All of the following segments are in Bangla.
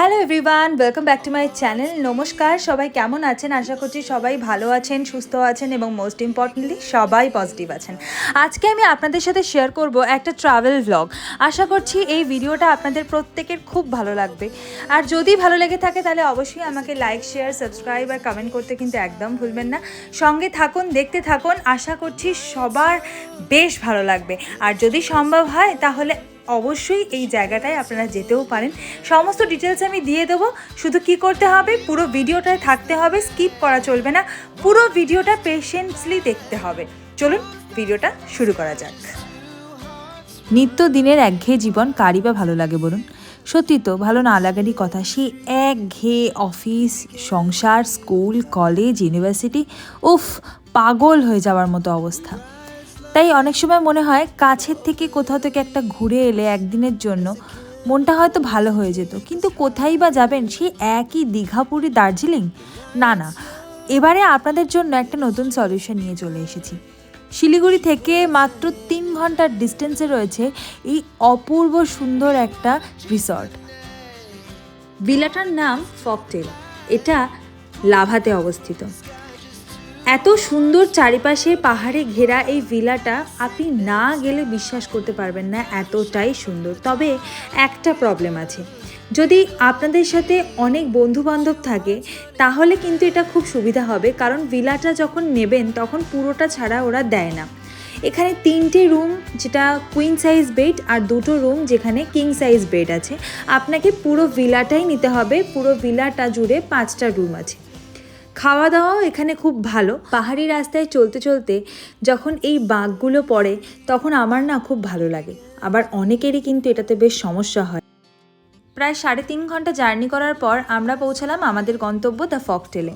Hello everyone welcome back to my channel নমস্কার সবাই কেমন আছেন? আশা করছি সবাই ভালো আছেন, সুস্থ আছেন এবং মোস্ট ইম্পর্টেন্টলি সবাই পজিটিভ আছেন। আজকে আমি আপনাদের সাথে শেয়ার করব একটা ট্রাভেল ভ্লগ আশা করছি এই ভিডিওটা আপনাদের প্রত্যেকের খুব ভালো লাগবে। আর যদি ভালো লেগে থাকে, তাহলে অবশ্যই আমাকে লাইক শেয়ার সাবস্ক্রাইব আর কমেন্ট করতে কিন্তু একদম ভুলবেন না। সঙ্গে থাকুন, দেখতে থাকুন। আশা করছি সবার বেশ ভালো লাগবে। আর যদি সম্ভব হয়, তাহলে অবশ্যই এই জায়গাটায় আপনারা যেতেও পারেন। সমস্ত ডিটেলস আমি দিয়ে দেবো। শুধু কি করতে হবে? পুরো ভিডিওটায় থাকতে হবে স্কিপ করা চলবে না। পুরো ভিডিওটা পেশেন্টসলি দেখতে হবে। চলুন, ভিডিওটা শুরু করা যাক। নিত্য দিনের একঘেয়ে জীবন কারই বা ভালো লাগে বলুন? সত্যি তো, ভালো না লাগারই কথা, সেই একঘেয়ে অফিস সংসার স্কুল কলেজ ইউনিভার্সিটি উফ, পাগল হয়ে যাওয়ার মতো অবস্থা। তাই অনেক সময় মনে হয় কাছের থেকে কোথাও থেকে একটা ঘুরে এলে একদিনের জন্য মনটা হয়তো ভালো হয়ে যেত। কিন্তু কোথায় বা যাবেন সেই একই দীঘাপুরি দার্জিলিং? না না। এবারে আপনাদের জন্য একটা নতুন সলিউশন নিয়ে চলে এসেছি। শিলিগুড়ি থেকে মাত্র তিন ঘণ্টার ডিস্টেন্সে রয়েছে এই অপূর্ব সুন্দর একটা রিসর্ট ভিলাটার নাম ফকটেল এটা লাভাতে অবস্থিত। এত সুন্দর চারিপাশে পাহাড়ে ঘেরা এই ভিলাটা আপনি না গেলে বিশ্বাস করতে পারবেন না এতটাই সুন্দর। তবে একটা প্রবলেম আছে। যদি আপনাদের সাথে অনেক বন্ধু বান্ধব থাকে, তাহলে কিন্তু এটা খুব সুবিধা হবে, কারণ ভিলাটা যখন নেবেন, তখন পুরোটা ছাড়া ওরা দেয় না। এখানে তিনটে রুম যেটা কুইন সাইজ বেড আর দুটো রুম যেখানে কিং সাইজ বেড আছে। আপনাকে পুরো ভিলাটাই নিতে হবে, পুরো ভিলাটা জুড়ে পাঁচটা রুম আছে। খাওয়া দাওয়াও এখানে খুব ভালো। পাহাড়ি রাস্তায় চলতে চলতে যখন এই বাঘগুলো পড়ে, তখন আমার না খুব ভালো লাগে। আবার অনেকেরই কিন্তু এটাতে বেশ সমস্যা হয়। প্রায় সাড়ে তিন ঘণ্টা জার্নি করার পর আমরা পৌঁছালাম আমাদের গন্তব্য দ্য ফকটেলে।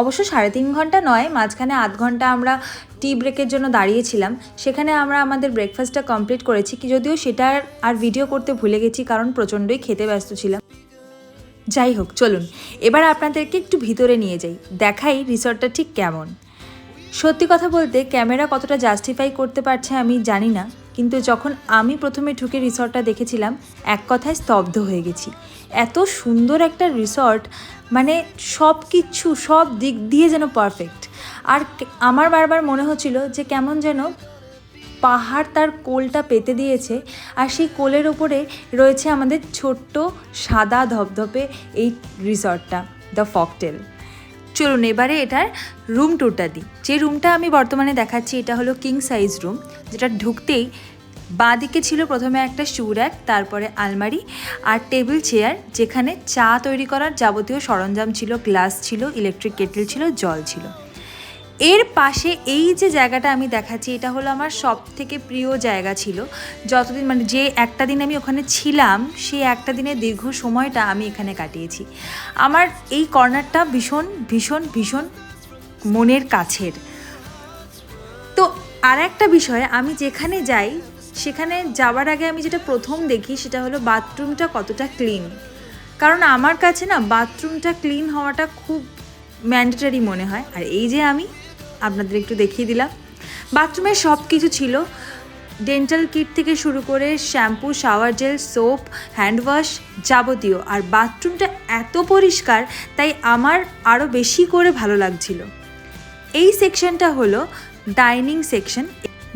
অবশ্য সাড়ে তিন ঘণ্টা নয়, মাঝখানে আধ ঘণ্টা আমরা টি ব্রেকের জন্য দাঁড়িয়েছিলাম। সেখানে আমরা আমাদের ব্রেকফাস্টটা কমপ্লিট করেছি, কি যদিও সেটার আর ভিডিও করতে ভুলে গেছি, কারণ প্রচণ্ডই খেতে ব্যস্ত ছিলাম। যাই হোক চলুন। এবার আপনাদেরকে একটু ভিতরে নিয়ে যাই। দেখাই রিসর্টটা ঠিক কেমন। সত্যি কথা বলতে, ক্যামেরা কতটা জাস্টিফাই করতে পারছে আমি জানি না, কিন্তু যখন আমি প্রথমে ঢুকে রিসর্টটা দেখেছিলাম, এক কথায় স্তব্ধ হয়ে গেছি। এত সুন্দর একটা রিসর্ট মানে সব কিছু সব দিক দিয়ে যেন পারফেক্ট আর আমার বারবার মনে হচ্ছিল যে কেমন যেন পাহাড় তার কোলটা পেতে দিয়েছে আর সেই কোলের ওপরে রয়েছে আমাদের ছোট্ট সাদা ধপধপে এই রিসর্টটা, দ্য ফকটেল। চলুন এবারে এটার রুম ট্যুরটা দিই। যে রুমটা আমি বর্তমানে দেখাচ্ছি, এটা হলো কিং সাইজ রুম, যেটা ঢুকতেই বাঁদিকে ছিল প্রথমে একটা শু র্যাক তারপরে আলমারি আর টেবিল চেয়ার, যেখানে চা তৈরি করার যাবতীয় সরঞ্জাম ছিল, গ্লাস ছিল, ইলেকট্রিক কেটল ছিল, জল ছিল। এর পাশে এই যে জায়গাটা আমি দেখাচ্ছি, এটা হলো আমার সব থেকে প্রিয় জায়গা ছিল। যতদিন মানে যে একটা দিন আমি ওখানে ছিলাম, সেই একটা দিনের দীর্ঘ সময়টা আমি এখানে কাটিয়েছি। আমার এই কর্নারটা ভীষণ ভীষণ ভীষণ মনের কাছের। তো আর একটা বিষয়, আমি যেখানে যাই, সেখানে যাওয়ার আগে আমি যেটা প্রথম দেখি, সেটা হলো বাথরুমটা কতটা ক্লিন। কারণ আমার কাছে না, বাথরুমটা ক্লিন হওয়াটা খুব ম্যান্ডেটারি মনে হয়। আর এই যে আমি আপনাদের একটু দেখিয়ে দিলাম। বাথরুমে সব কিছু ছিল। ডেন্টাল কিট থেকে শুরু করে shampoo shower gel soap hand wash যাবতীয়। আর বাথরুমটা এত পরিষ্কার, তাই আমার আরও বেশি করে ভালো লাগছিল। এই সেকশনটা হলো ডাইনিং সেকশন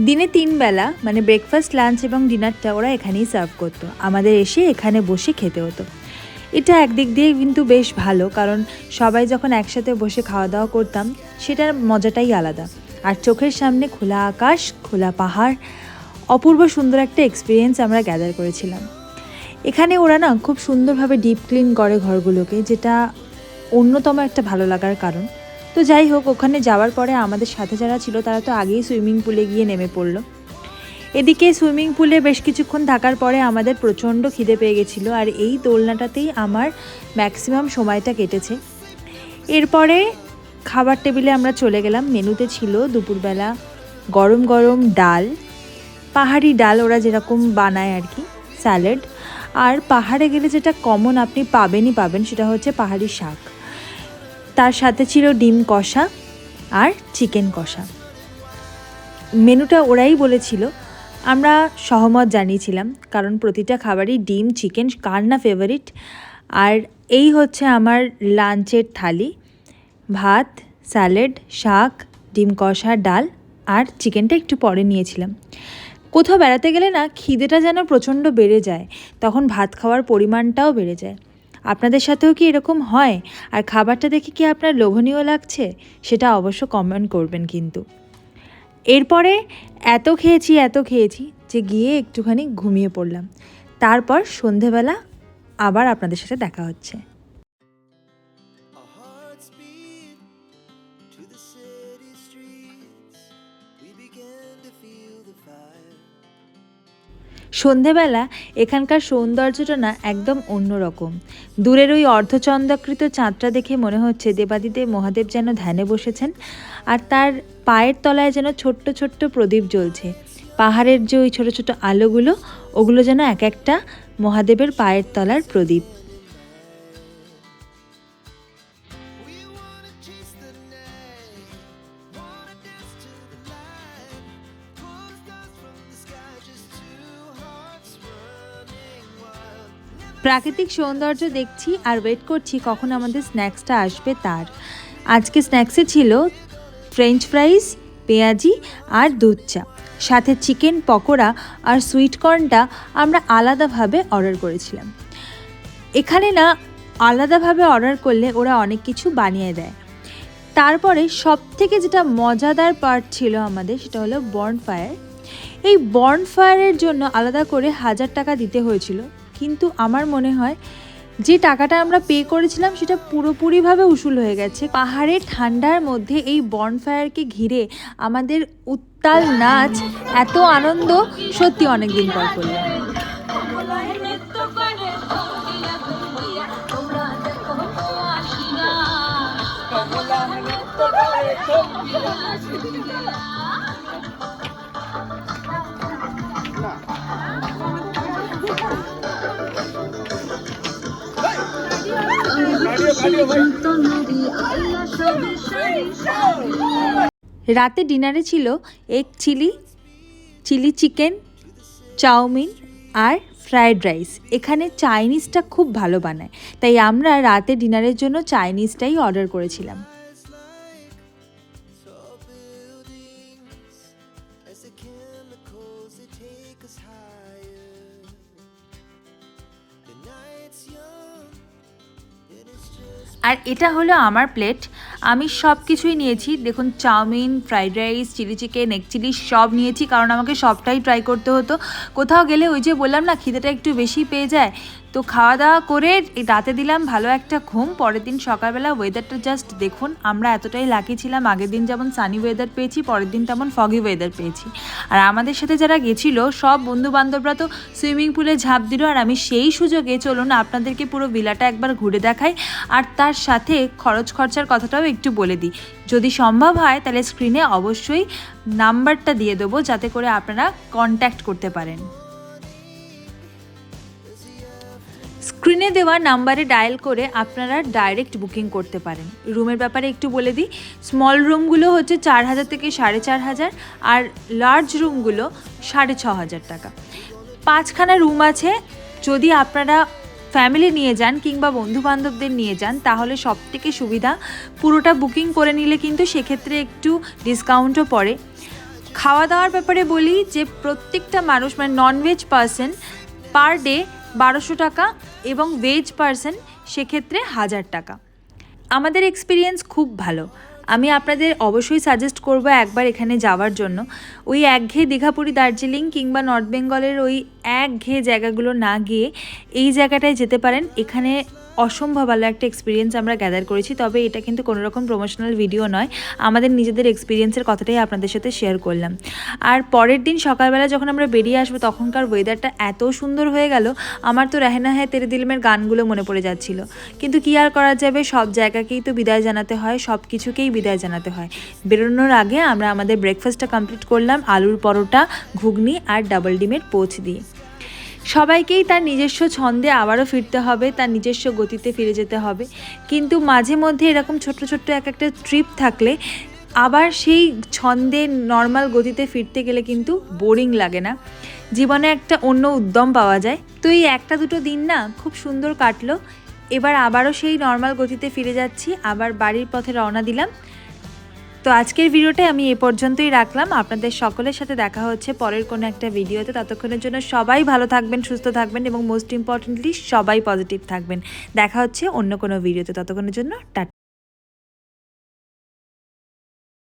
দিনে তিন বেলা মানে ব্রেকফাস্ট লাঞ্চ এবং ডিনারটা ওরা এখানেই সার্ভ করতো। আমাদের এসে এখানে বসে খেতে হতো। এটা একদিক দিয়ে কিন্তু বেশ ভালো, কারণ সবাই যখন একসাথে বসে খাওয়া দাওয়া করতাম, সেটার মজাটাই আলাদা। আর চোখের সামনে খোলা আকাশ, খোলা পাহাড়, অপূর্ব সুন্দর একটা এক্সপিরিয়েন্স আমরা গ্যাদার করেছিলাম। এখানে ওরা না খুব সুন্দরভাবে ডিপ ক্লিন করে ঘরগুলোকে, যেটা অন্যতম একটা ভালো লাগার কারণ। তো যাই হোক, ওখানে যাওয়ার পরে আমাদের সাথে যারা ছিল, তারা তো আগেই সুইমিং পুলে গিয়ে নেমে পড়ল। এদিকে সুইমিং পুলে বেশ কিছুক্ষণ থাকার পরে আমাদের প্রচণ্ড খিদে পেয়ে গেছিল আর এই দোলনাটাতেই আমার ম্যাক্সিমাম সময়টা কেটেছে। এরপরে খাবার টেবিলে আমরা চলে গেলাম। মেনুতে ছিল দুপুরবেলা গরম গরম ডাল, পাহাড়ি ডাল ওরা যেরকম বানায় আর কি, স্যালাড। আর পাহাড়ে গেলে যেটা কমন আপনি পাবেনই পাবেন সেটা হচ্ছে পাহাড়ি শাক। তার সাথে ছিল ডিম কষা আর চিকেন কষা। মেনুটা ওরাই বলেছিল আমরা সহমত জানিয়েছিলাম, কারণ প্রতিটা খাবারই ডিম, চিকেন, কার না ফেভারিট আর এই হচ্ছে আমার লাঞ্চের থালি। ভাত, স্যালাড, শাক, ডিম কষা, ডাল আর চিকেনটা একটু পরে নিয়েছিলাম। কোথাও বেড়াতে গেলে না খিদেটা যেন প্রচণ্ড বেড়ে যায়, তখন ভাত খাওয়ার পরিমাণটাও বেড়ে যায়। আপনাদের সাথেও কি এরকম হয়? আর খাবারটা দেখে কি আপনার লোভনীয় লাগছে? সেটা অবশ্য কমেন্ট করবেন কিন্তু। এরপরে এত খেয়েছি এত খেয়েছি যে গিয়ে একটুখানি ঘুমিয়ে পড়লাম। তারপর সন্ধেবেলা আবার আপনাদের সাথে দেখা হচ্ছে। সন্ধেবেলা এখানকার সৌন্দর্যটা না একদম অন্যরকম। দূরের ওই অর্ধচন্দ্রাকৃত চাঁদটা দেখে মনে হচ্ছে দেবাদিদেব মহাদেব যেন ধ্যানে বসেছেন আর তার পায়ের তলায় যেন ছোট্ট ছোট্ট প্রদীপ জ্বলছে। পাহাড়ের যে ওই ছোটো ছোটো আলোগুলো, ওগুলো যেন এক একটা মহাদেবের পায়ের তলার প্রদীপ। প্রাকৃতিক সৌন্দর্য দেখছি আর ওয়েট করছি কখন আমাদের স্ন্যাক্সটা আসবে তার। আজকে স্ন্যাক্সে ছিল ফ্রেঞ্চ ফ্রাইস পেঁয়াজি আর দুধ চা। সাথে চিকেন পকোড়া আর সুইট কর্নটা আমরা আলাদাভাবে অর্ডার করেছিলাম। এখানে না, আলাদাভাবে অর্ডার করলে ওরা অনেক কিছু বানিয়ে দেয়। তারপরে সব থেকে যেটা মজাদার পার্ট ছিল আমাদের, সেটা হলো বর্ন ফায়ার এই বর্ন ফায়ারের জন্য আলাদা করে হাজার টাকা দিতে হয়েছিল। কিন্তু আমার মনে হয় যে টাকাটা আমরা পে করেছিলাম সেটা পুরোপুরিভাবে উসুল হয়ে গেছে। পাহাড়ের ঠান্ডার মধ্যে এই বনফায়ারকে ঘিরে আমাদের উত্তাল নাচ, এত আনন্দ সত্যি অনেক দিন পর করলাম। রাতে ডিনারে ছিল egg chilli chilli chicken, chowmein আর ফ্রায়েড রাইস। এখানে চাইনিজটা খুব ভালো বানায়। তাই আমরা রাতে ডিনারের জন্য চাইনিজটাই অর্ডার করেছিলাম। আর এটা হলো আমার প্লেট আমি সব কিছুই নিয়েছি। দেখুন, chowmein fried rice chilli chicken egg chilli সব নিয়েছি, কারণ আমাকে সবটাই ট্রাই করতে হতো। কোথাও গেলে ওই যে বললাম না, খিদেটা একটু বেশি পেয়ে যায়। তো খাওয়া দাওয়া করে রাতে দিলাম ভালো একটা ঘুম। পরের দিন সকালবেলা ওয়েদারটা জাস্ট দেখুন, আমরা এতটাই লাকি ছিলাম। আগের দিন যেমন সানি ওয়েদার পেয়েছি, পরের দিন তেমন ফগি ওয়েদার পেয়েছি। আর আমাদের সাথে যারা গেছিল, সব বন্ধু বান্ধবরা তো সুইমিং পুলে ঝাঁপ দিল। আর আমি সেই সুযোগে চলুন, আপনাদেরকে পুরো ভিলাটা একবার ঘুরে দেখাই। আর তার সাথে খরচ খরচার কথাটাও একটু বলে দিই। যদি সম্ভব হয়, তাহলে স্ক্রিনে অবশ্যই নাম্বারটা দিয়ে দেবো, যাতে করে আপনারা কন্ট্যাক্ট করতে পারেন। স্ক্রিনে দেওয়া নাম্বারে ডায়াল করে আপনারা ডাইরেক্ট বুকিং করতে পারেন। রুমের ব্যাপারে একটু বলে দিই, স্মল রুমগুলো হচ্ছে চার হাজার থেকে সাড়ে চার হাজার আর লার্জ রুমগুলো সাড়ে ছ হাজার টাকা। পাঁচখানা রুম আছে, যদি আপনারা ফ্যামিলি নিয়ে যান কিংবা বন্ধু বান্ধবদের নিয়ে যান, তাহলে সব থেকে সুবিধা, পুরোটা বুকিং করে নিলে কিন্তু সেক্ষেত্রে একটু ডিসকাউন্টও পড়ে। খাওয়া দাওয়ার ব্যাপারে বলি যে প্রত্যেকটা মানুষ মানে ননভেজ পার্সন পার ডে বারোশো টাকা এবং ভেজ পার্সন সেক্ষেত্রে হাজার টাকা। আমাদের এক্সপিরিয়েন্স খুব ভালো। আমি আপনাদের অবশ্যই সাজেস্ট করব একবার এখানে যাওয়ার জন্য। ওই একঘেয়ে দীঘাপুরি, দার্জিলিং কিংবা নর্থ বেঙ্গলের ওই একঘেয়ে জায়গাগুলো না গিয়ে এই জায়গাটায় যেতে পারেন। এখানে অসম্ভব ভালো একটা এক্সপিরিয়েন্স আমরা গ্যাদার করেছি, তবে এটা কিন্তু কোনো রকম প্রমোশনাল ভিডিও নয়। আমাদের নিজেদের এক্সপিরিয়েন্সের কথাটাই আপনাদের সাথে শেয়ার করলাম। আর পরের দিন সকালবেলা যখন আমরা বেরিয়ে আসব, তখনকার ওয়েদারটা এত সুন্দর হয়ে গেল, আমার তো রেহেনা হ্যাঁ তেরে দিলমের গানগুলো মনে পড়ে যাচ্ছিল। কিন্তু কি আর করা যাবে? সব জায়গাকেই তো বিদায় জানাতে হয়, সব কিছুকেই বিদায় জানাতে হয়। বেরোনোর আগে আমরা আমাদের ব্রেকফাস্টটা কমপ্লিট করলাম, আলুর পরোটা, ঘুগনি আর ডাবল ডিমের পোচ দিয়ে। সবাইকেই তার নিজস্ব ছন্দে আবারও ফিরতে হবে, তার নিজস্ব গতিতে ফিরে যেতে হবে। কিন্তু মাঝে মধ্যে এরকম ছোট্ট ছোট্ট এক একটা ট্রিপ থাকলে আবার সেই ছন্দে নর্মাল গতিতে ফিরতে গেলে কিন্তু বোরিং লাগে না। জীবনে একটা অন্য উদ্যম পাওয়া যায়। তো এই একটা দুটো দিন না খুব সুন্দর কাটলো। এবার আবারও সেই নর্মাল গতিতে ফিরে যাচ্ছি, আবার বাড়ির পথে রওনা দিলাম। তো আজকের ভিডিওটা আমি এ পর্যন্তই রাখলাম। আপনাদের সকলের সাথে দেখা হচ্ছে পরের কোনো একটা ভিডিওতে। ততক্ষণের জন্য সবাই ভালো থাকবেন, সুস্থ থাকবেন এবং মোস্ট ইম্পর্টেন্টলি সবাই পজিটিভ থাকবেন। দেখা হচ্ছে অন্য কোনো ভিডিওতে। ততক্ষণের জন্য টাটা